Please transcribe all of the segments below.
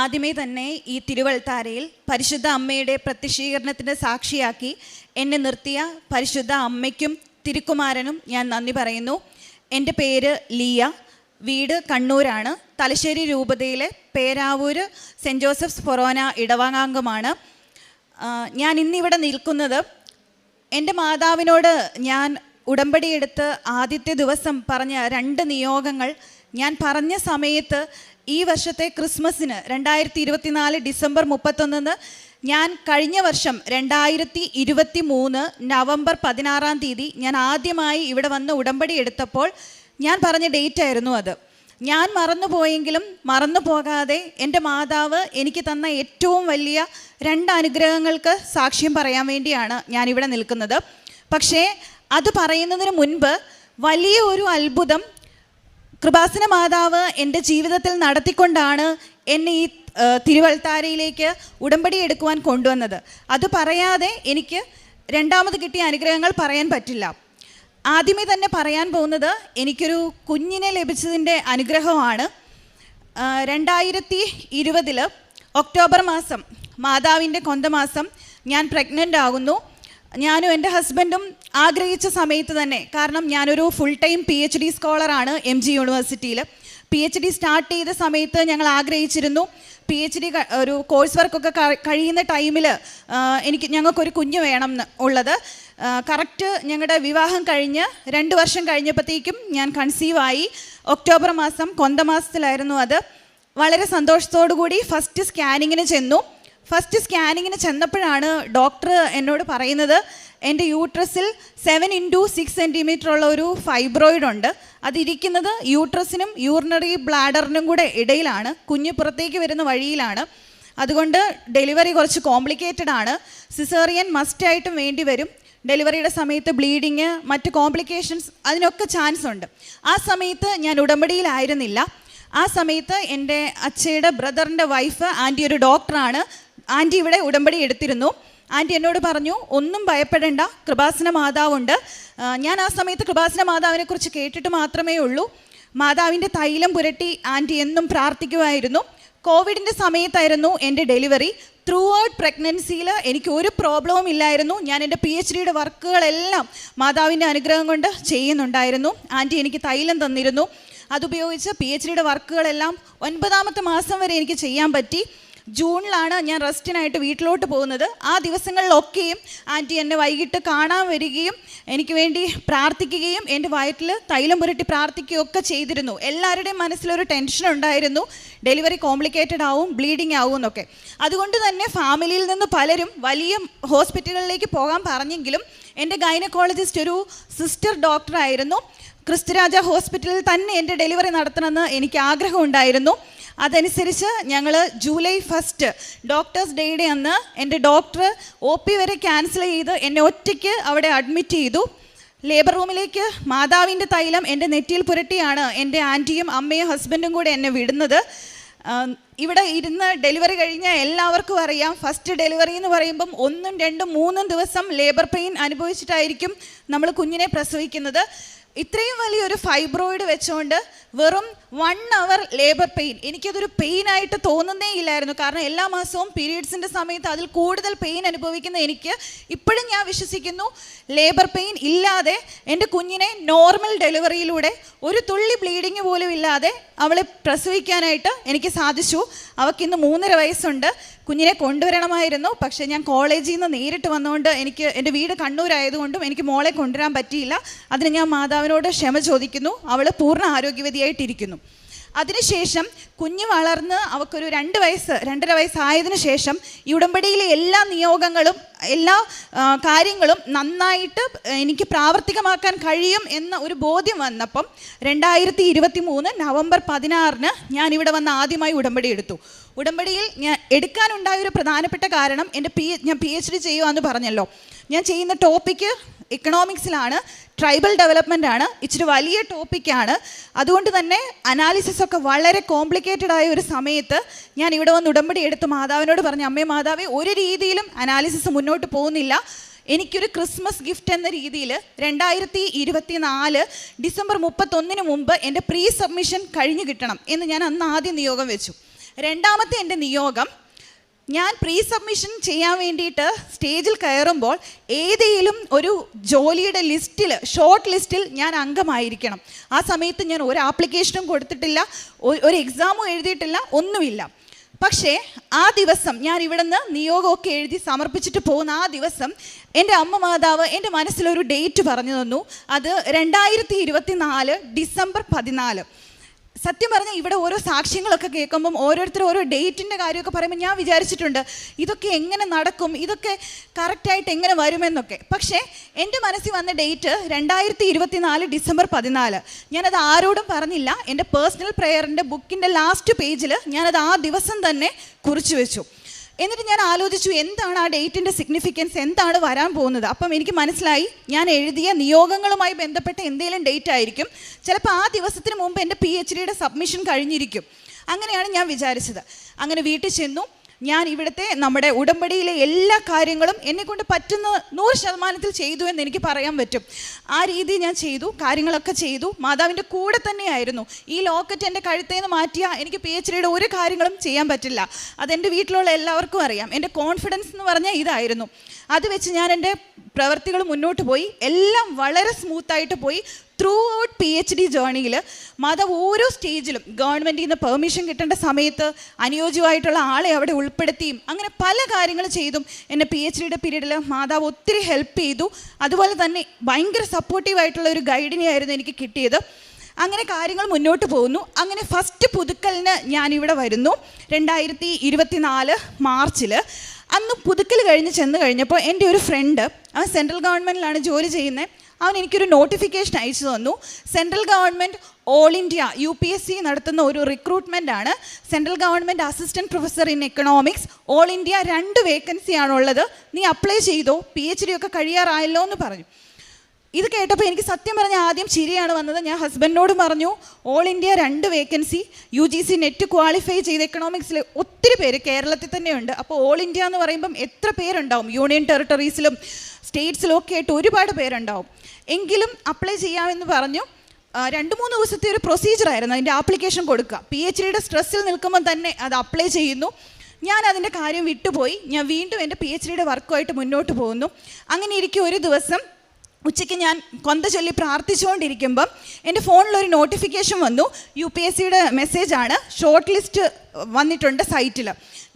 ആദ്യമേ തന്നെ ഈ തിരുവൾത്താരയിൽ പരിശുദ്ധ അമ്മയുടെ പ്രത്യക്ഷീകരണത്തിന്റെ സാക്ഷിയാക്കി എന്നെ നിർത്തിയ പരിശുദ്ധ അമ്മയ്ക്കും തിരുക്കുമാരനും ഞാൻ നന്ദി പറയുന്നു. എന്റെ പേര് ലിയ. വീട് കണ്ണൂരാണ്. തലശ്ശേരി രൂപതയിലെ പേരാവൂര് സെന്റ് ജോസഫ്സ് ഫൊറോന ഇടവാങ്ങാംഗമാണ്. ഞാൻ ഇന്നിവിടെ നിൽക്കുന്നത് എന്റെ മാതാവിനോട് ഞാൻ ഉടമ്പടിയെടുത്ത് ആദ്യത്തെ ദിവസം പറഞ്ഞ രണ്ട് നിയോഗങ്ങൾ ഞാൻ പറഞ്ഞ സമയത്ത് ഈ വർഷത്തെ ക്രിസ്മസിന് രണ്ടായിരത്തി ഇരുപത്തിനാല് ഡിസംബർ മുപ്പത്തൊന്നിന് ഞാൻ കഴിഞ്ഞ വർഷം രണ്ടായിരത്തി ഇരുപത്തി മൂന്ന് നവംബർ പതിനാറാം തീയതി ഞാൻ ആദ്യമായി ഇവിടെ വന്ന് ഉടമ്പടി എടുത്തപ്പോൾ ഞാൻ പറഞ്ഞ ഡേറ്റ് ആയിരുന്നു അത്. ഞാൻ മറന്നുപോയെങ്കിലും മറന്നു പോകാതെ എന്റെ മാതാവ് എനിക്ക് തന്ന ഏറ്റവും വലിയ രണ്ട് അനുഗ്രഹങ്ങൾക്ക് സാക്ഷ്യം പറയാൻ വേണ്ടിയാണ് ഞാൻ ഇവിടെ നിൽക്കുന്നത്. പക്ഷേ അത് പറയുന്നതിന് മുൻപ് വലിയ ഒരു അത്ഭുതം കൃപാസന മാതാവ് എന്റെ ജീവിതത്തിൽ നടത്തിക്കൊണ്ടാണ് എന്നെ ഈ തിരുവൾത്താരയിലേക്ക് ഉടമ്പടി എടുക്കുവാൻ കൊണ്ടുവന്നത്. അത് പറയാതെ എനിക്ക് രണ്ടാമത് കിട്ടിയ അനുഗ്രഹങ്ങൾ പറയാൻ പറ്റില്ല. ആദ്യമേ തന്നെ പറയാൻ പോകുന്നത് എനിക്കൊരു കുഞ്ഞിനെ ലഭിച്ചതിന്റെ അനുഗ്രഹമാണ്. രണ്ടായിരത്തി ഇരുപതിൽ ഒക്ടോബർ മാസം മാതാവിന്റെ കൊന്തമാസം ഞാൻ പ്രഗ്നന്റ് ആകുന്നു. ഞാനും എന്റെ ഹസ്ബൻഡും ആഗ്രഹിച്ച സമയത്ത് തന്നെ കാരണം ഞാനൊരു full time P H D സ്കോളറാണ് M G യൂണിവേഴ്സിറ്റിയിൽ പി എച്ച് ഡി സ്റ്റാർട്ട് ചെയ്ത സമയത്ത് ഞങ്ങൾ ആഗ്രഹിച്ചിരുന്നു പി എച്ച് ഡി ഒരു കോഴ്സ് വർക്കൊക്കെ കഴിയുന്ന ടൈമിൽ എനിക്ക് ഞങ്ങൾക്കൊരു കുഞ്ഞ് വേണം ഉള്ളത്. കറക്റ്റ് ഞങ്ങളുടെ വിവാഹം കഴിഞ്ഞ് രണ്ട് വർഷം കഴിഞ്ഞപ്പോഴത്തേക്കും ഞാൻ കൺസീവായി ഒക്ടോബർ മാസം കൊന്ത മാസത്തിലായിരുന്നു അത്. വളരെ സന്തോഷത്തോടു കൂടി ഫസ്റ്റ് സ്കാനിങ്ങിന് ചെന്നു. ഫസ്റ്റ് സ്കാനിങ്ങിന് ചെന്നപ്പോഴാണ് ഡോക്ടർ എന്നോട് പറയുന്നത് എന്റെ യൂട്രസിൽ സെവൻ ഇന്റു സിക്സ് സെന്റിമീറ്റർ ഉള്ള ഒരു ഫൈബ്രോയിഡ് ഉണ്ട്. അതിരിക്കുന്നത് യൂട്രസിനും യൂറിനറി ബ്ലാഡറിനും കൂടെ ഇടയിലാണ് കുഞ്ഞ് പുറത്തേക്ക് വരുന്ന വഴിയിലാണ്. അതുകൊണ്ട് ഡെലിവറി കുറച്ച് കോംപ്ലിക്കേറ്റഡ് ആണ്. സിസേറിയൻ മസ്റ്റായിട്ടും വേണ്ടി വരും. ഡെലിവറിയുടെ സമയത്ത് ബ്ലീഡിങ് മറ്റ് കോംപ്ലിക്കേഷൻസ് അതിനൊക്കെ ചാൻസ് ഉണ്ട്. ആ സമയത്ത് ഞാൻ ഉടമ്പടിയിലായിരുന്നില്ല. ആ സമയത്ത് എന്റെ അച്ഛയുടെ ബ്രദറിന്റെ വൈഫ് ആന്റി ഒരു ഡോക്ടറാണ് ആന്റി ഇവിടെ ഉടമ്പടി എടുത്തിരുന്നു. ആന്റി എന്നോട് പറഞ്ഞു ഒന്നും ഭയപ്പെടേണ്ട കൃപാസന മാതാവുണ്ട്. ഞാൻ ആ സമയത്ത് കൃപാസന മാതാവിനെ കുറിച്ച് കേട്ടിട്ട് മാത്രമേ ഉള്ളൂ. മാതാവിന്റെ തൈലം പുരട്ടി ആന്റി എന്നും പ്രാർത്ഥിക്കുമായിരുന്നു. കോവിഡിന്റെ സമയത്തായിരുന്നു എന്റെ ഡെലിവറി. ത്രൂ ഔട്ട് പ്രഗ്നൻസിയിൽ എനിക്ക് ഒരു പ്രോബ്ലവും ഇല്ലായിരുന്നു. ഞാൻ എന്റെ പി എച്ച് ഡിയുടെ വർക്കുകളെല്ലാം മാതാവിന്റെ അനുഗ്രഹം കൊണ്ട് ചെയ്യുന്നുണ്ടായിരുന്നു. ആന്റി എനിക്ക് തൈലം തന്നിരുന്നു. അതുപയോഗിച്ച് പി എച്ച് ഡിയുടെ വർക്കുകളെല്ലാം ഒൻപതാമത്തെ മാസം വരെ എനിക്ക് ചെയ്യാൻ പറ്റി. ജൂണിലാണ് ഞാൻ റെസ്റ്റിനായിട്ട് വീട്ടിലോട്ട് പോകുന്നത്. ആ ദിവസങ്ങളിലൊക്കെയും ആന്റി എന്നെ വൈകിട്ട് കാണാൻ വരികയും എനിക്ക് വേണ്ടി പ്രാർത്ഥിക്കുകയും എന്റെ വയറ്റിൽ തൈലം പുരട്ടി പ്രാർത്ഥിക്കുകയും ഒക്കെ ചെയ്തിരുന്നു. എല്ലാവരുടെയും മനസ്സിലൊരു ടെൻഷൻ ഉണ്ടായിരുന്നു. ഡെലിവറി കോംപ്ലിക്കേറ്റഡ് ആവും ബ്ലീഡിങ് ആവും എന്നൊക്കെ. അതുകൊണ്ട് തന്നെ ഫാമിലിയിൽ നിന്ന് പലരും വലിയ ഹോസ്പിറ്റലുകളിലേക്ക് പോകാൻ പറഞ്ഞെങ്കിലും എന്റെ ഗൈനക്കോളജിസ്റ്റ് ഒരു സിസ്റ്റർ ഡോക്ടറായിരുന്നു. ക്രിസ്തുരാജ ഹോസ്പിറ്റലിൽ തന്നെ എന്റെ ഡെലിവറി നടത്തണമെന്ന് എനിക്ക് ആഗ്രഹമുണ്ടായിരുന്നു. അതനുസരിച്ച് ഞങ്ങൾ ജൂലൈ ഫസ്റ്റ് ഡോക്ടേഴ്സ് ഡേയുടെ അന്ന് എന്റെ ഡോക്ടർ ഒ പി വരെ ക്യാൻസൽ ചെയ്ത് എന്നെ ഒറ്റയ്ക്ക് അവിടെ അഡ്മിറ്റ് ചെയ്തു. ലേബർ റൂമിലേക്ക് മാതാവിന്റെ തൈലം എന്റെ നെറ്റിയിൽ പുരട്ടിയാണ് എന്റെ ആന്റിയും അമ്മയും ഹസ്ബൻഡും കൂടെ എന്നെ വിടുന്നത്. ഇവിടെ ഇരുന്ന് ഡെലിവറി കഴിഞ്ഞ എല്ലാവർക്കും അറിയാം. ഫസ്റ്റ് ഡെലിവറി എന്ന് പറയുമ്പം ഒന്നും രണ്ടും മൂന്നും ദിവസം ലേബർ പെയിൻ അനുഭവിച്ചിട്ടായിരിക്കും നമ്മൾ കുഞ്ഞിനെ പ്രസവിക്കുന്നത്. ഇത്രയും വലിയൊരു ഫൈബ്രോയിഡ് വെച്ചുകൊണ്ട് വെറും വൺ അവർ ലേബർ പെയിൻ എനിക്കതൊരു പെയിൻ ആയിട്ട് തോന്നുന്നേ ഇല്ലായിരുന്നു. കാരണം എല്ലാ മാസവും പീരീഡ്സിന്റെ സമയത്ത് അതിൽ കൂടുതൽ പെയിൻ അനുഭവിക്കുന്ന എനിക്ക് ഇപ്പോഴും ഞാൻ വിശ്വസിക്കുന്നു. ലേബർ പെയിൻ ഇല്ലാതെ എന്റെ കുഞ്ഞിനെ നോർമൽ ഡെലിവറിയിലൂടെ ഒരു തുള്ളി ബ്ലീഡിങ് പോലും ഇല്ലാതെ അവളെ പ്രസവിക്കാനായിട്ട് എനിക്ക് സാധിച്ചു. അവൾക്ക് ഇന്ന് മൂന്നര വയസ്സുണ്ട്. കുഞ്ഞിനെ കൊണ്ടുവരണമായിരുന്നു. പക്ഷേ ഞാൻ കോളേജിൽ നിന്ന് നേരിട്ട് വന്നുകൊണ്ട് എനിക്ക് എന്റെ വീട് കണ്ണൂരായതുകൊണ്ടും എനിക്ക് മോളെ കൊണ്ടുവരാൻ പറ്റിയില്ല. അതിന് ഞാൻ മാതാവിനോട് ക്ഷമ ചോദിക്കുന്നു. അവൾ പൂർണ ആരോഗ്യവതിയായിട്ടിരിക്കുന്നു. അതിനുശേഷം കുഞ്ഞ് വളർന്ന് അവൾക്കൊരു രണ്ട് വയസ്സ് രണ്ടര വയസ്സായതിനു ശേഷം ഈ ഉടമ്പടിയിലെ എല്ലാ നിയോഗങ്ങളും എല്ലാ കാര്യങ്ങളും നന്നായിട്ട് എനിക്ക് പ്രാവർത്തികമാക്കാൻ കഴിയും എന്ന ഒരു ബോധ്യം വന്നപ്പം രണ്ടായിരത്തി ഇരുപത്തി മൂന്ന് നവംബർ പതിനാറിന് ഇവിടെ വന്ന് ആദ്യമായി ഉടമ്പടി എടുത്തു. ഉടമ്പടിയിൽ ഞാൻ എടുക്കാനുണ്ടായ ഒരു പ്രധാനപ്പെട്ട കാരണം എന്റെ പി ഞാൻ പി എച്ച് ഡി ചെയ്യുക എന്ന് പറഞ്ഞല്ലോ. ഞാൻ ചെയ്യുന്ന ടോപ്പിക്ക് ഇക്കണോമിക്സിലാണ് ട്രൈബൽ ഡെവലപ്മെന്റ് ആണ് ഇച്ചിരി വലിയ ടോപ്പിക്കാണ് അതുകൊണ്ട് തന്നെ അനാലിസിസ് ഒക്കെ വളരെ കോംപ്ലിക്കേറ്റഡ് ആയ ഒരു സമയത്ത് ഞാൻ ഇവിടെ വന്ന് ഉടമ്പടി എടുത്ത് മാതാവിനോട് പറഞ്ഞു അമ്മേ മാതാവേ ഒരു രീതിയിലും അനാലിസിസ് മുന്നോട്ട് പോകുന്നില്ല. എനിക്കൊരു ക്രിസ്മസ് ഗിഫ്റ്റ് എന്ന രീതിയിൽ രണ്ടായിരത്തി ഇരുപത്തി നാല് ഡിസംബർ മുപ്പത്തൊന്നിന് മുമ്പ് എന്റെ പ്രീ സബ്മിഷൻ കഴിഞ്ഞു കിട്ടണം എന്ന് ഞാൻ അന്ന് ആദ്യം നിയോഗം വെച്ചു. രണ്ടാമത്തെ എന്റെ നിയോഗം ഞാൻ പ്രീ സബ്മിഷൻ ചെയ്യാൻ വേണ്ടിയിട്ട് സ്റ്റേജിൽ കയറുമ്പോൾ ഏതെങ്കിലും ഒരു ജോലിയുടെ ലിസ്റ്റിൽ ഷോർട്ട് ലിസ്റ്റിൽ ഞാൻ അംഗമായിരിക്കണം. ആ സമയത്ത് ഞാൻ ഒരു ആപ്ലിക്കേഷനും കൊടുത്തിട്ടില്ല ഒരു എക്സാമും എഴുതിയിട്ടില്ല ഒന്നുമില്ല. പക്ഷേ ആ ദിവസം ഞാൻ ഇവിടുന്ന് നിയോഗമൊക്കെ എഴുതി സമർപ്പിച്ചിട്ട് പോകുന്ന ആ ദിവസം എന്റെ അമ്മ മാതാവ് എന്റെ മനസ്സിലൊരു ഡേറ്റ് പറഞ്ഞു തന്നു. അത് രണ്ടായിരത്തി ഡിസംബർ പതിനാല്. സത്യം പറഞ്ഞാൽ ഇവിടെ ഓരോ സാക്ഷ്യങ്ങളൊക്കെ കേൾക്കുമ്പം ഓരോരുത്തർ ഓരോ ഡേറ്റിന്റെ കാര്യമൊക്കെ പറയുമ്പോൾ ഞാൻ വിചാരിച്ചിട്ടുണ്ട് ഇതൊക്കെ എങ്ങനെ നടക്കും ഇതൊക്കെ കറക്റ്റായിട്ട് എങ്ങനെ വരുമെന്നൊക്കെ. പക്ഷേ എന്റെ മനസ്സിൽ വന്ന ഡേറ്റ് രണ്ടായിരത്തി ഇരുപത്തി നാല് ഡിസംബർ പതിനാല്. ഞാനത് ആരോടും പറഞ്ഞില്ല. എന്റെ പേഴ്സണൽ പ്രെയറിന്റെ ബുക്കിന്റെ ലാസ്റ്റ് പേജിൽ ഞാനത് ആ ദിവസം തന്നെ കുറിച്ചു വെച്ചു. എന്നിട്ട് ഞാൻ ആലോചിച്ചു എന്താണ് ആ ഡേറ്റിന്റെ സിഗ്നിഫിക്കൻസ് എന്താണ് വരാൻ പോകുന്നത്? അപ്പം എനിക്ക് മനസ്സിലായി ഞാൻ എഴുതിയ നിയോഗങ്ങളുമായി ബന്ധപ്പെട്ട എന്തെങ്കിലും ഡേറ്റ് ആയിരിക്കും. ചിലപ്പോൾ ആ ദിവസത്തിന് മുമ്പ് എന്റെ പി എച്ച് ഡിയുടെ സബ്മിഷൻ കഴിഞ്ഞിരിക്കും. അങ്ങനെയാണ് ഞാൻ വിചാരിച്ചത്. അങ്ങനെ വീട്ടിൽ ചെന്നു. ഞാൻ ഇവിടുത്തെ നമ്മുടെ ഉടമ്പടിയിലെ എല്ലാ കാര്യങ്ങളും എന്നെ കൊണ്ട് പറ്റുന്ന നൂറ് ശതമാനത്തിൽ ചെയ്തു എന്ന് എനിക്ക് പറയാൻ പറ്റും. ആ രീതി ഞാൻ ചെയ്തു കാര്യങ്ങളൊക്കെ ചെയ്തു. മാതാവിന്റെ കൂടെ തന്നെയായിരുന്നു. ഈ ലോക്കറ്റ് എന്റെ കഴുത്തിൽ നിന്ന് മാറ്റിയാൽ എനിക്ക് പി എച്ച് ഡിയുടെ ഒരു കാര്യങ്ങളും ചെയ്യാൻ പറ്റില്ല. അതെന്റെ വീട്ടിലുള്ള എല്ലാവർക്കും അറിയാം. എന്റെ കോൺഫിഡൻസ് എന്ന് പറഞ്ഞാൽ ഇതായിരുന്നു. അത് വെച്ച് ഞാൻ എന്റെ പ്രവർത്തികൾ മുന്നോട്ട് പോയി. എല്ലാം വളരെ സ്മൂത്തായിട്ട് പോയി. Through out P H D ജേണിയിൽ Madhav ഓരോ സ്റ്റേജിലും ഗവൺമെന്റിൽ നിന്ന് പെർമിഷൻ കിട്ടേണ്ട സമയത്ത് അനുയോജ്യമായിട്ടുള്ള ആളെ അവിടെ ഉൾപ്പെടുത്തിയും അങ്ങനെ പല കാര്യങ്ങൾ ചെയ്തും എന്നെ പി എച്ച് ഡിയുടെ പീരീഡിൽ മാതാവ് ഒത്തിരി ഹെൽപ്പ് ചെയ്തു. അതുപോലെ തന്നെ ഭയങ്കര സപ്പോർട്ടീവായിട്ടുള്ള ഒരു ഗൈഡിനെ ആയിരുന്നു എനിക്ക് കിട്ടിയത്. അങ്ങനെ കാര്യങ്ങൾ മുന്നോട്ട് പോകുന്നു. അങ്ങനെ ഫസ്റ്റ് പുതുക്കലിന് ഞാനിവിടെ വരുന്നു. രണ്ടായിരത്തി ഇരുപത്തി നാല് മാർച്ചിൽ അന്ന് പുതുക്കൽ കഴിഞ്ഞ് ചെന്ന് കഴിഞ്ഞപ്പോൾ എന്റെ ഒരു ഫ്രണ്ട് അവൻ സെൻട്രൽ ഗവൺമെന്റിലാണ് ജോലി ചെയ്യുന്നത് അവൻ എനിക്കൊരു നോട്ടിഫിക്കേഷൻ അയച്ചു തന്നു. Central government all India U P S C നടത്തുന്ന ഒരു റിക്രൂട്ട്മെന്റ് ആണ്. Central government assistant professor in economics all India രണ്ട് വേക്കൻസി ആണുള്ളത്. നീ അപ്ലൈ ചെയ്തോ? പി എച്ച് ഡി ഒക്കെ കഴിയാറായല്ലോ എന്ന് പറഞ്ഞു. ഇത് കേട്ടപ്പോൾ എനിക്ക് സത്യം പറഞ്ഞ ആദ്യം ചിരിയാണ് വന്നത്. ഞാൻ ഹസ്ബൻഡിനോട് പറഞ്ഞു ഓൾ ഇന്ത്യ രണ്ട് vacancy U G C net qualify ചെയ്ത് എക്കണോമിക്സിൽ ഒത്തിരി പേര് കേരളത്തിൽ തന്നെയുണ്ട്. അപ്പോൾ ഓൾ ഇന്ത്യ എന്ന് പറയുമ്പം എത്ര പേരുണ്ടാവും? യൂണിയൻ ടെറിട്ടറീസിലും സ്റ്റേറ്റ്സിലും ഒക്കെ ആയിട്ട് ഒരുപാട് പേരുണ്ടാവും. എങ്കിലും അപ്ലൈ ചെയ്യാമെന്ന് പറഞ്ഞു. രണ്ട് മൂന്ന് ദിവസത്തെ ഒരു പ്രൊസീജിയർ ആയിരുന്നു അതിന്റെ ആപ്ലിക്കേഷൻ കൊടുക്കുക. പി എച്ച് ഡിയുടെ സ്ട്രെസ്സിൽ നിൽക്കുമ്പോൾ തന്നെ അത് അപ്ലൈ ചെയ്യുന്നു. ഞാൻ അതിന്റെ കാര്യം വിട്ടുപോയി. ഞാൻ വീണ്ടും എന്റെ പി എച്ച് ഡിയുടെ വർക്കുമായിട്ട് മുന്നോട്ട് പോകുന്നു. അങ്ങനെ ഇരിക്കും ഒരു ദിവസം ഉച്ചയ്ക്ക് ഞാൻ കൊന്ത ചൊല്ലി പ്രാർത്ഥിച്ചുകൊണ്ടിരിക്കുമ്പം എന്റെ ഫോണിലൊരു നോട്ടിഫിക്കേഷൻ വന്നു. യു പി എസ് സിയുടെ മെസ്സേജാണ് ഷോർട്ട് ലിസ്റ്റ് വന്നിട്ടുണ്ട് സൈറ്റിൽ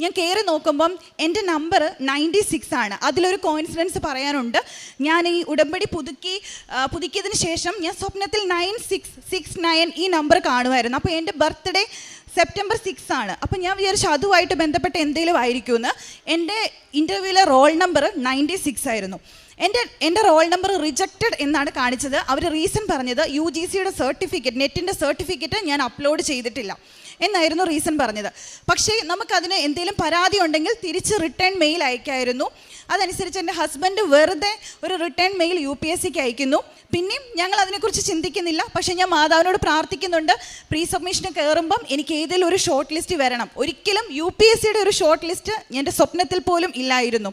ഞാൻ കയറി നോക്കുമ്പം എന്റെ നമ്പർ നയന്റി സിക്സ് ആണ്. അതിലൊരു കോയിൻസിഡൻസ് പറയാനുണ്ട്. ഞാൻ ഈ ഉടമ്പടി പുതുക്കി പുതുക്കിയതിന് ശേഷം ഞാൻ സ്വപ്നത്തിൽ നയൻ സിക്സ് സിക്സ് നയൻ ഈ നമ്പർ കാണുമായിരുന്നു. അപ്പോൾ എന്റെ ബർത്ത്ഡേ സെപ്റ്റംബർ സിക്സ് ആണ്. അപ്പോൾ ഞാൻ വിചാരിച്ചു അതുമായിട്ട് ബന്ധപ്പെട്ട് എന്തെങ്കിലും ആയിരിക്കുമെന്ന്. എന്റെ ഇന്റർവ്യൂവിലെ റോൾ നമ്പർ നയന്റി സിക്സ് ആയിരുന്നു. എന്റെ എന്റെ റോൾ നമ്പർ റിജക്റ്റഡ് എന്നാണ് കാണിച്ചത്. അവർ റീസൺ പറഞ്ഞത് യു ജി സിയുടെ സർട്ടിഫിക്കറ്റ് നെറ്റിന്റെ സർട്ടിഫിക്കറ്റ് ഞാൻ അപ്ലോഡ് ചെയ്തിട്ടില്ല എന്നായിരുന്നു റീസൺ പറഞ്ഞത്. പക്ഷേ നമുക്കതിന് എന്തെങ്കിലും പരാതി ഉണ്ടെങ്കിൽ തിരിച്ച് റിട്ടേൺ മെയിൽ അയക്കായിരുന്നു. അതനുസരിച്ച് എന്റെ ഹസ്ബൻഡ് വെറുതെ ഒരു return mail U P S സിക്ക് അയക്കുന്നു. പിന്നെയും ഞങ്ങൾ അതിനെക്കുറിച്ച് ചിന്തിക്കുന്നില്ല. പക്ഷേ ഞാൻ മാതാവിനോട് പ്രാർത്ഥിക്കുന്നുണ്ട്. പ്രീ സബ്മിഷന് കയറുമ്പം എനിക്ക് ഏതെങ്കിലും ഒരു ഷോർട്ട് ലിസ്റ്റ് വരണം. ഒരിക്കലും യു പി എസ് സിയുടെ ഒരു ഷോർട്ട് ലിസ്റ്റ് എന്റെ സ്വപ്നത്തിൽ പോലും ഇല്ലായിരുന്നു.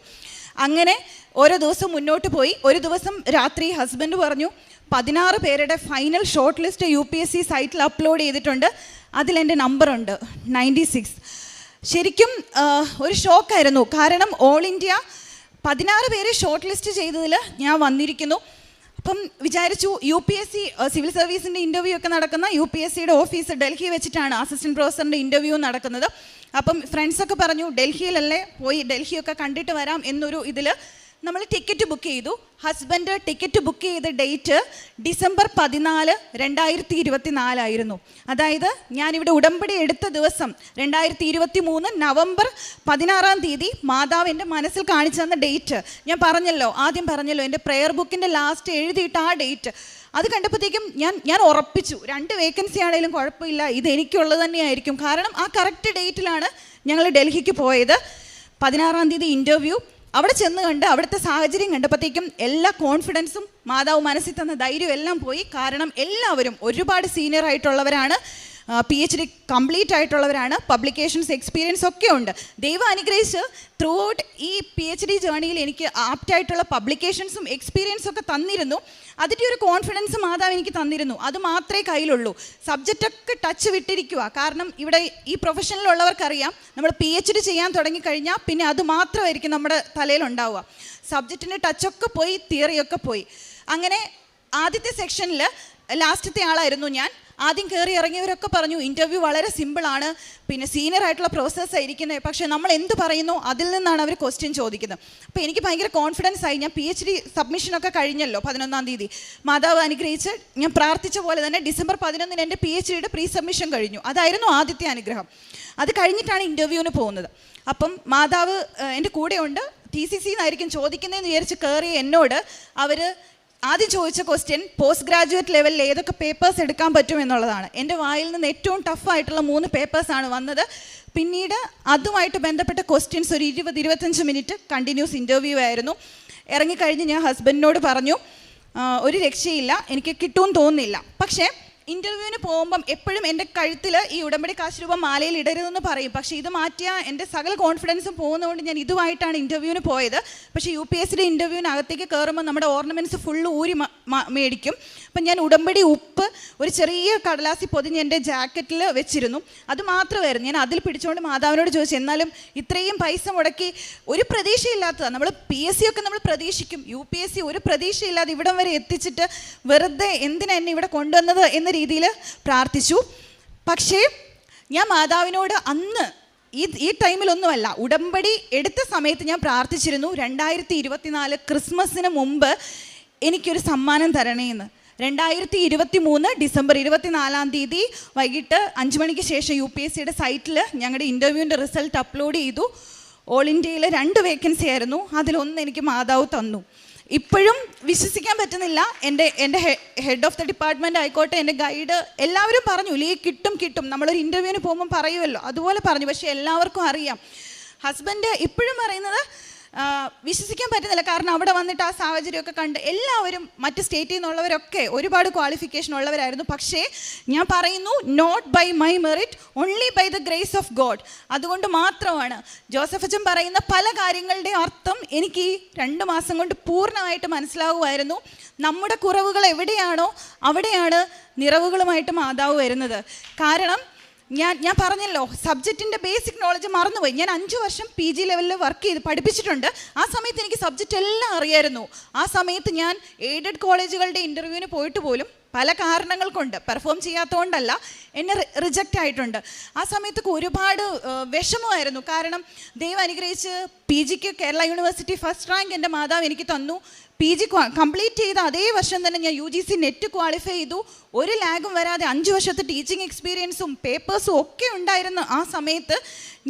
അങ്ങനെ ഓരോ ദിവസം മുന്നോട്ട് പോയി. ഒരു ദിവസം രാത്രി ഹസ്ബൻഡ് പറഞ്ഞു പതിനാറ് പേരുടെ final short list U P S C സൈറ്റിൽ അപ്ലോഡ് ചെയ്തിട്ടുണ്ട് അതിലെന്റെ നമ്പറുണ്ട് നയന്റി സിക്സ് ശരിക്കും ഒരു ഷോക്കായിരുന്നു കാരണം ഓൾ ഇന്ത്യ പതിനാറ് പേരെ ഷോർട്ട് ലിസ്റ്റ് ചെയ്തതിൽ ഞാൻ വന്നിരിക്കുന്നു. അപ്പം വിചാരിച്ചു U P S C civil സർവീസിന്റെ interview ഒക്കെ നടക്കുന്ന യു പി എസ് സിയുടെ ഓഫീസ് ഡൽഹി വെച്ചിട്ടാണ് അസിസ്റ്റന്റ് പ്രൊഫസറിന്റെ ഇന്റർവ്യൂ നടക്കുന്നത്. അപ്പം ഫ്രണ്ട്സൊക്കെ പറഞ്ഞു ഡൽഹിയിലല്ലേ? പോയി ഡൽഹിയൊക്കെ കണ്ടിട്ട് വരാം എന്നൊരു ഇതിൽ നമ്മൾ ടിക്കറ്റ് ബുക്ക് ചെയ്തു. ഹസ്ബൻഡ് ടിക്കറ്റ് ബുക്ക് ചെയ്ത ഡേറ്റ് ഡിസംബർ പതിനാല് രണ്ടായിരത്തി ഇരുപത്തി നാലായിരുന്നു അതായത് ഞാനിവിടെ ഉടമ്പടി എടുത്ത ദിവസം രണ്ടായിരത്തി ഇരുപത്തി മൂന്ന് നവംബർ പതിനാറാം തീയതി മാതാവ് എന്റെ മനസ്സിൽ കാണിച്ചു തന്ന ഡേറ്റ് ഞാൻ പറഞ്ഞല്ലോ ആദ്യം പറഞ്ഞല്ലോ എന്റെ പ്രെയർ ബുക്കിന്റെ ലാസ്റ്റ് എഴുതിയിട്ട് ആ ഡേറ്റ് അത് കണ്ടപ്പോഴത്തേക്കും ഞാൻ ഞാൻ ഉറപ്പിച്ചു. രണ്ട് വേക്കൻസി ആണെങ്കിലും കുഴപ്പമില്ല. ഇത് എനിക്കുള്ളത് തന്നെയായിരിക്കും. കാരണം ആ കറക്റ്റ് ഡേറ്റിലാണ് ഞങ്ങൾ ഡൽഹിക്ക് പോയത്. പതിനാറാം തീയതി ഇന്റർവ്യൂ അവിടെ ചെന്ന് കണ്ട് അവിടുത്തെ സാഹചര്യം കണ്ടപ്പോഴത്തേക്കും എല്ലാ കോൺഫിഡൻസും മാതാവ് മനസ്സിൽ തന്ന ധൈര്യം എല്ലാം പോയി. കാരണം എല്ലാവരും ഒരുപാട് സീനിയർ ആയിട്ടുള്ളവരാണ്. പി എച്ച് ഡി കംപ്ലീറ്റ് ആയിട്ടുള്ളവരാണ്. പബ്ലിക്കേഷൻസ് എക്സ്പീരിയൻസ് ഒക്കെ ഉണ്ട്. ദൈവം അനുഗ്രഹിച്ച് ത്രൂ ഔട്ട് ഈ പി എച്ച് ഡി ജേണിയിൽ എനിക്ക് ആപ്റ്റായിട്ടുള്ള പബ്ലിക്കേഷൻസും എക്സ്പീരിയൻസും ഒക്കെ തന്നിരുന്നു. അതിന്റെ ഒരു കോൺഫിഡൻസ് മാതാവ് എനിക്ക് തന്നിരുന്നു. അത് മാത്രമേ കയ്യിലുള്ളൂ. സബ്ജക്റ്റൊക്കെ ടച്ച് വിട്ടിരിക്കുക. കാരണം ഇവിടെ ഈ പ്രൊഫഷനിലുള്ളവർക്കറിയാം നമ്മൾ പി എച്ച് ഡി ചെയ്യാൻ തുടങ്ങിക്കഴിഞ്ഞാൽ പിന്നെ അത് മാത്രമായിരിക്കും നമ്മുടെ തലയിലുണ്ടാവുക സബ്ജക്റ്റിന്റെ ടച്ചൊക്കെ പോയി തിയറിയൊക്കെ പോയി. അങ്ങനെ ആദ്യത്തെ സെക്ഷനിൽ ലാസ്റ്റത്തെ ആളായിരുന്നു ഞാൻ. ആദ്യം കയറി ഇറങ്ങിയവരൊക്കെ പറഞ്ഞു ഇന്റർവ്യൂ വളരെ സിമ്പിളാണ് പിന്നെ സീനിയർ ആയിട്ടുള്ള പ്രോസസ്സ് ഇരിക്കുന്നത് പക്ഷേ നമ്മൾ എന്ത് പറയുന്നു അതിൽ നിന്നാണ് അവർ ക്വസ്റ്റ്യൻ ചോദിക്കുന്നത്. അപ്പോൾ എനിക്ക് ഭയങ്കര കോൺഫിഡൻസ് ആയി. ഞാൻ പി എച്ച് ഡി സബ്മിഷനൊക്കെ കഴിഞ്ഞല്ലോ പതിനൊന്നാം തീയതി. മാതാവ് അനുഗ്രഹിച്ച് ഞാൻ പ്രാർത്ഥിച്ച പോലെ തന്നെ ഡിസംബർ പതിനൊന്നിന് എന്റെ പി എച്ച് ഡിയുടെ പ്രീ സബ്മിഷൻ കഴിഞ്ഞു. അതായിരുന്നു ആദ്യത്തെ അനുഗ്രഹം. അത് കഴിഞ്ഞിട്ടാണ് ഇന്റർവ്യൂവിന് പോകുന്നത്. അപ്പം മാതാവ് എന്റെ കൂടെയുണ്ട്. ടി സി സി എന്നായിരിക്കും ചോദിക്കുന്നതെന്ന് വിചാരിച്ച് കയറി എന്നോട് അവർ ആദ്യം ചോദിച്ച ക്വസ്റ്റ്യൻ പോസ്റ്റ് ഗ്രാജുവേറ്റ് ലെവലിൽ ഏതൊക്കെ പേപ്പേഴ്സ് എടുക്കാൻ പറ്റും എന്നുള്ളതാണ്. എന്റെ വായിൽ നിന്ന് ഏറ്റവും ടഫായിട്ടുള്ള മൂന്ന് പേപ്പേഴ്സാണ് വന്നത്. പിന്നീട് അതുമായിട്ട് ബന്ധപ്പെട്ട ക്വസ്റ്റ്യൻസ് ഒരു ഇരുപത് ഇരുപത്തഞ്ച് മിനിറ്റ് കണ്ടിന്യൂസ് ഇന്റർവ്യൂ ആയിരുന്നു. ഇറങ്ങിക്കഴിഞ്ഞ് ഞാൻ ഹസ്ബൻഡിനോട് പറഞ്ഞു ഒരു രക്ഷയില്ല എനിക്ക് കിട്ടുമെന്ന് തോന്നുന്നില്ല. പക്ഷേ ഇന്റർവ്യൂവിന് പോകുമ്പം എപ്പോഴും എന്റെ കഴുത്തിൽ ഈ ഉടമ്പടി കാശ് രൂപ മാലയിൽ ഇടരുതെന്ന് പറയും. പക്ഷേ ഇത് മാറ്റിയ എന്റെ സകല കോൺഫിഡൻസും പോകുന്നതുകൊണ്ട് ഞാൻ ഇതുമായിട്ടാണ് ഇന്റർവ്യൂവിന് പോയത്. പക്ഷേ യു പി എസ് സിയുടെ ഇന്റർവ്യൂവിനകത്തേക്ക് കയറുമ്പോൾ നമ്മുടെ ഓർണമെന്റ്സ് ഫുള്ള് ഊരി മേടിക്കും. അപ്പം ഞാൻ ഉടമ്പടി ഉപ്പ് ഒരു ചെറിയ കടലാസി പൊതിഞ്ഞ് എന്റെ ജാക്കറ്റിൽ വെച്ചിരുന്നു. അത് മാത്രമായിരുന്നു. ഞാൻ അതിൽ പിടിച്ചുകൊണ്ട് മാതാവിനോട് ചോദിച്ചു എന്നാലും ഇത്രയും പൈസ മുടക്കി ഒരു പ്രതീക്ഷയില്ലാത്തതാണ് നമ്മൾ പി എസ് സി ഒക്കെ നമ്മൾ പ്രതീക്ഷിക്കും. യു പി എസ് സി ഒരു പ്രതീക്ഷയില്ലാതെ ഇവിടം വരെ എത്തിച്ചിട്ട് വെറുതെ എന്തിനാ എന്നെ ഇവിടെ കൊണ്ടുവന്നത്? എന്ന രീതിയിൽ പ്രാർത്ഥിച്ചു. പക്ഷേ ഞാൻ മാതാവിനോട് അന്ന് ഈ ഈ ടൈമിലൊന്നുമല്ല ഉടമ്പടി എടുത്ത സമയത്ത് ഞാൻ പ്രാർത്ഥിച്ചിരുന്നു രണ്ടായിരത്തി ഇരുപത്തിനാല് ക്രിസ്മസിന് മുമ്പ് എനിക്കൊരു സമ്മാനം തരണേന്ന്. രണ്ടായിരത്തി ഇരുപത്തി മൂന്ന് ഡിസംബർ ഇരുപത്തിനാലാം തീയതി വൈകിട്ട് അഞ്ച് മണിക്ക് ശേഷം യു പി എസ് സിയുടെ സൈറ്റിൽ ഞങ്ങളുടെ ഇന്റർവ്യൂവിന്റെ റിസൾട്ട് അപ്ലോഡ് ചെയ്തു. ഓൾ ഇന്ത്യയിൽ രണ്ട് വേക്കൻസി ആയിരുന്നു അതിലൊന്ന് എനിക്ക് മാതാവ് തന്നു. ഇപ്പോഴും വിശ്വസിക്കാൻ പറ്റുന്നില്ല. എന്റെ എന്റെ ഹെഡ് ഓഫ് ദ ഡിപ്പാർട്ട്മെന്റ് ആയിക്കോട്ടെ എന്റെ ഗൈഡ് എല്ലാവരും പറഞ്ഞു ലീ കിട്ടും കിട്ടും. നമ്മളൊരു ഇന്റർവ്യൂവിന് പോകുമ്പോൾ പറയുമല്ലോ അതുപോലെ പറഞ്ഞു. പക്ഷേ എല്ലാവർക്കും അറിയാം. ഹസ്ബൻഡ് ഇപ്പോഴും പറയുന്നത് വിശ്വസിക്കാൻ പറ്റുന്നില്ല. കാരണം അവിടെ വന്നിട്ട് ആ സാഹചര്യമൊക്കെ കണ്ട് എല്ലാവരും മറ്റ് സ്റ്റേറ്റിൽ നിന്നുള്ളവരൊക്കെ ഒരുപാട് ക്വാളിഫിക്കേഷൻ ഉള്ളവരായിരുന്നു. പക്ഷേ ഞാൻ പറയുന്നു not by my merit only by the grace of God അതുകൊണ്ട് മാത്രമാണ് ജോസഫ് അച്ഛൻ പറയുന്ന പല കാര്യങ്ങളുടെ അർത്ഥം എനിക്ക് ഈ രണ്ട് മാസം കൊണ്ട് പൂർണമായിട്ട് മനസ്സിലാവുമായിരുന്നു. നമ്മുടെ കുറവുകൾ എവിടെയാണോ അവിടെയാണ് നിറവുകളുമായിട്ട് മാതാവ് വരുന്നത്. കാരണം ഞാൻ ഞാൻ പറഞ്ഞല്ലോ സബ്ജക്റ്റിന്റെ ബേസിക് നോളജ് മറന്നുപോയി. ഞാൻ അഞ്ച് വർഷം പി ജി ലെവലിൽ വർക്ക് ചെയ്ത് പഠിപ്പിച്ചിട്ടുണ്ട്. ആ സമയത്ത് എനിക്ക് സബ്ജക്റ്റ് എല്ലാം അറിയായിരുന്നു. ആ സമയത്ത് ഞാൻ എയ്ഡഡ് കോളേജുകളുടെ ഇന്റർവ്യൂവിന് പോയിട്ട് പോലും പല കാരണങ്ങൾ കൊണ്ട് പെർഫോം ചെയ്യാത്തതുകൊണ്ടല്ല എന്നെ റിജക്റ്റ് ആയിട്ടുണ്ട്. ആ സമയത്തൊക്കെ ഒരുപാട് വിഷമമായിരുന്നു. കാരണം ദൈവം അനുഗ്രഹിച്ച് പി ജിക്ക് കേരള യൂണിവേഴ്സിറ്റി ഫസ്റ്റ് റാങ്ക് എന്റെ മാതാവ് എനിക്ക് തന്നു. പി ജി കംപ്ലീറ്റ് ചെയ്ത അതേ വർഷം തന്നെ ഞാൻ U G C net qualify ചെയ്തു. ഒരു ലാഗും വരാതെ അഞ്ച് വർഷത്തെ ടീച്ചിങ് എക്സ്പീരിയൻസും പേപ്പേഴ്സും ഒക്കെ ഉണ്ടായിരുന്ന ആ സമയത്ത്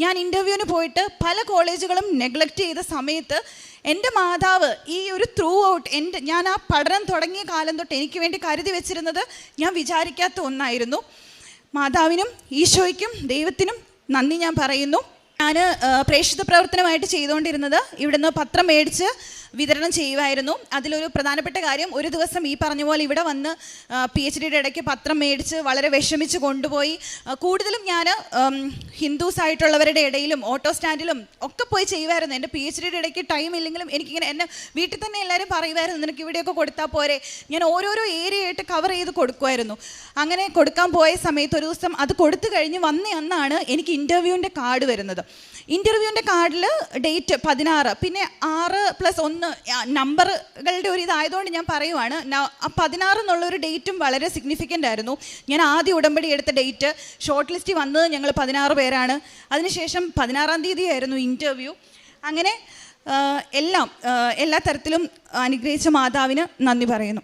ഞാൻ ഇന്റർവ്യൂവിന് പോയിട്ട് പല കോളേജുകളും നെഗ്ലക്റ്റ് ചെയ്ത സമയത്ത് എന്റെ മാതാവ് ഈ ഒരു ത്രൂ ഔട്ട് എന്റെ ഞാൻ ആ പഠനം തുടങ്ങിയ കാലം തൊട്ട് എനിക്ക് വേണ്ടി കരുതി വെച്ചിരുന്നത് ഞാൻ വിചാരിക്കാത്ത ഒന്നായിരുന്നു. മാതാവിനും ഈശോയ്ക്കും ദൈവത്തിനും നന്ദി ഞാൻ പറയുന്നു. ഞാൻ പ്രേക്ഷിത പ്രവർത്തനമായിട്ട് ചെയ്തുകൊണ്ടിരുന്നത് ഇവിടുന്ന് പത്രം മേടിച്ച് വിതരണം ചെയ്യുമായിരുന്നു അതിലൊരു പ്രധാനപ്പെട്ട കാര്യം ഒരു ദിവസം ഈ പറഞ്ഞ പോലെ ഇവിടെ വന്ന് പി എച്ച് ഡിയുടെ ഇടയ്ക്ക് പത്രം മേടിച്ച് വളരെ വിഷമിച്ച് കൊണ്ടുപോയി. കൂടുതലും ഞാൻ ഹിന്ദുസ് ആയിട്ടുള്ളവരുടെ ഇടയിലും ഓട്ടോ സ്റ്റാൻഡിലും ഒക്കെ പോയി ചെയ്യുമായിരുന്നു എന്റെ പി എച്ച് ഡിയുടെ ഇടയ്ക്ക് ടൈം ഇല്ലെങ്കിലും എനിക്കിങ്ങനെ എന്നെ വീട്ടിൽ തന്നെ എല്ലാവരും പറയുമായിരുന്നു നിനക്ക് ഇവിടെയൊക്കെ കൊടുത്താൽ പോരെ. ഞാൻ ഓരോരോ ഏരിയ ആയിട്ട് കവർ ചെയ്ത് കൊടുക്കുമായിരുന്നു അങ്ങനെ കൊടുക്കാൻ പോയ സമയത്ത് ഒരു ദിവസം അത് കൊടുത്തു കഴിഞ്ഞ് വന്ന അന്നാണ് എനിക്ക് ഇന്റർവ്യൂവിന്റെ കാർഡ് വരുന്നത്. ഇന്റർവ്യൂവിന്റെ കാർഡിൽ ഡേറ്റ് പതിനാറ് പിന്നെ ആറ് പ്ലസ് ഒന്ന് നമ്പറുകളുടെ ഒരു ഇതായതുകൊണ്ട് ഞാൻ പറയുവാണ് പതിനാറ് എന്നുള്ളൊരു ഡേറ്റും വളരെ സിഗ്നിഫിക്കന്റ് ആയിരുന്നു. ഞാൻ ആദ്യ ഉടമ്പടി എടുത്ത ഡേറ്റ് ഷോർട്ട് ലിസ്റ്റ് വന്നത് ഞങ്ങൾ പതിനാറ് പേരാണ്. അതിനുശേഷം പതിനാറാം തീയതി ആയിരുന്നു ഇന്റർവ്യൂ അങ്ങനെ എല്ലാം എല്ലാ തരത്തിലും അനുഗ്രഹിച്ച മാതാവിന് നന്ദി പറയുന്നു.